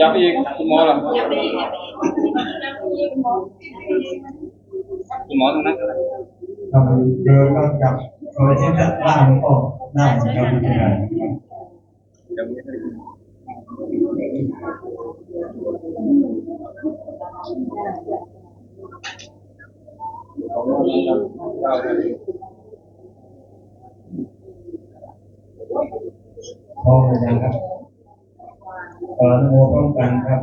ยับอีกคุณหมอเหรอคุณหมอตร อมหรือยังครับขอนะโมพร้อมกันครับ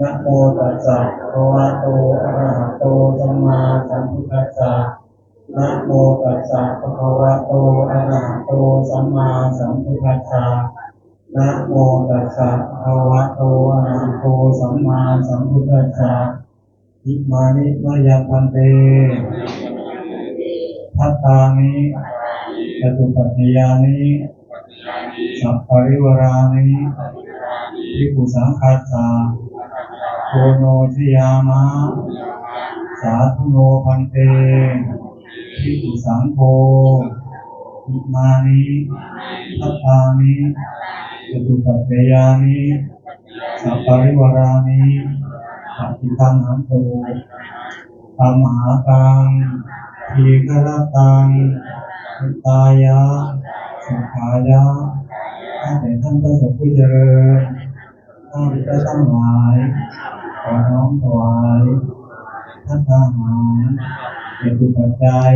นะโมตัสสะภะคะวะโตอะระหะโตสัมมาสัมพุทธัสสะนะโมตัสสะภะคะวะโตอะระหะโตสัมมาสัมพุทธัสสะนะโมตัสสะภะคะวะโตอะระหะโตสัมมาสัมพุทธัสสะอิมานิมะยังพันเตพัตตานิจตุปัฏฐยานิสัพปริวรานิ วิปุสังคัสสะโกโนชยามะ สาธุโนพันเตวิปุสังโฆอิมานิพัตตานิจตุปัฏฐยานิสัพปริวารานิปฏิตังหังโตธรรมหาตังทีฆรตังหิตายะสุขายะข้าแต่ท่านพระสงฆ์ผู้เจริญ ข้าพเจ้าทั้งหลายขอน้อมถวายท่านทหารเป็นตุปัจจัย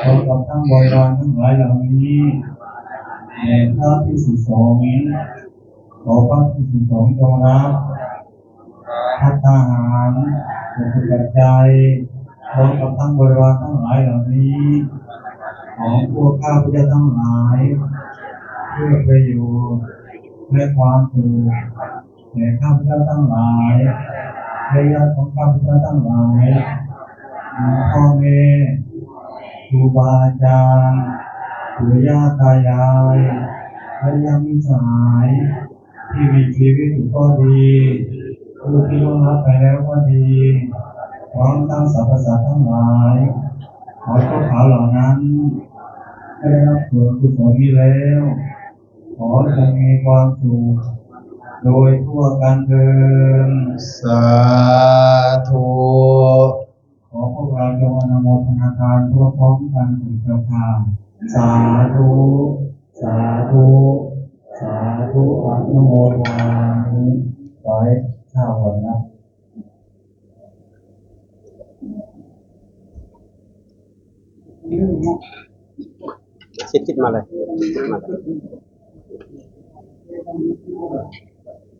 พร้อมกับทั้งบริวารทั้งหลายเหล่านี้แด่พระพิสุสงฆ์ขอพระพิสุสงจงรับพัฒหารเป็นผู้ปัจจัยพร้อมกับทั้งบริวารทั้งหลายเหล่านี้ของพวกข้าพเจ้าทั้งหลาย เพื่อประโยชน์และความสุข แก่ข้าพเจ้าทั้งหลายและญาติของข้าพเจ้าทั้งหลายพ่อแม่ครูบาอาจารย์ปู่ย่าตายายและญาติมิสหาย ที่มีชีวิตอยู่ก็ดีผู้ที่ล่วงลับไปแล้วก็ดีพร้อมทั้งสรรพสัตว์ทั้งหลายขอพวกเขาเหล่านั้นได้รับส่วนกุศลนี้แล้ว ขอจงมีความสุข โดยทั่วกันเดินสาธุขอพวกเราจงอนุโมทนาการพร้อมกันถึงเจ้าค่ะสาธุสาธุสาธุอนุโมทนามิขอให้ข้าวหมนะคิดคิดมาเลยคิดมาเลย